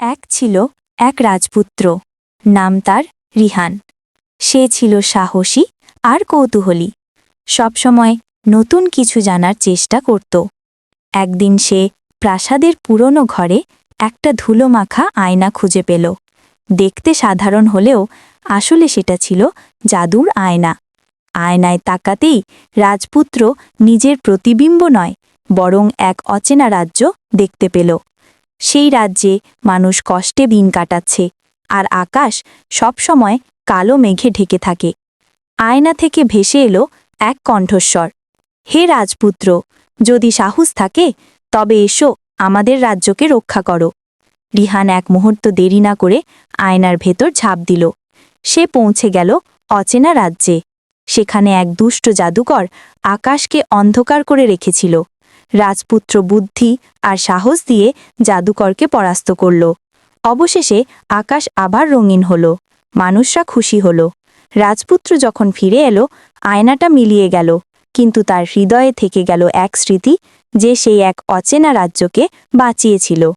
এক ছিল এক রাজপুত্র, নাম তার রিহান। সে ছিল সাহসী আর কৌতূহলী। সবসময় নতুন কিছু জানার চেষ্টা করত। একদিন সে প্রাসাদের পুরনো ঘরে একটা ধুলো মাখা আয়না খুঁজে পেল। দেখতে সাধারণ হলেও আসলে সেটা ছিল জাদুর আয়না। আয়নায় তাকাতেই রাজপুত্র নিজের প্রতিবিম্ব নয়, বরং এক অচেনা রাজ্য দেখতে পেল। সেই রাজ্যে মানুষ কষ্টে দিন কাটাচ্ছে, আর আকাশ সবসময় কালো মেঘে ঢেকে থাকে। আয়না থেকে ভেসে এলো এক কণ্ঠস্বর, হে রাজপুত্র, যদি সাহস থাকে, তবে এসো আমাদের রাজ্যকে রক্ষা করো। রিহান এক মুহূর্ত দেরি না করে আয়নার ভেতর ঝাঁপ দিল। সে পৌঁছে গেল অচেনা রাজ্যে। সেখানে এক দুষ্ট জাদুকর আকাশকে অন্ধকার করে রেখেছিল। রাজপুত্র বুদ্ধি আর সাহস দিয়ে জাদুকরকে পরাস্ত করল। অবশেষে আকাশ আবার রঙিন হল। মানুষরা খুশি হল। রাজপুত্র যখন ফিরে এলো, আয়নাটা মিলিয়ে গেল। কিন্তু তার হৃদয়ে থেকে গেল এক স্মৃতি যে সেই এক অচেনা রাজ্যকে বাঁচিয়েছিল।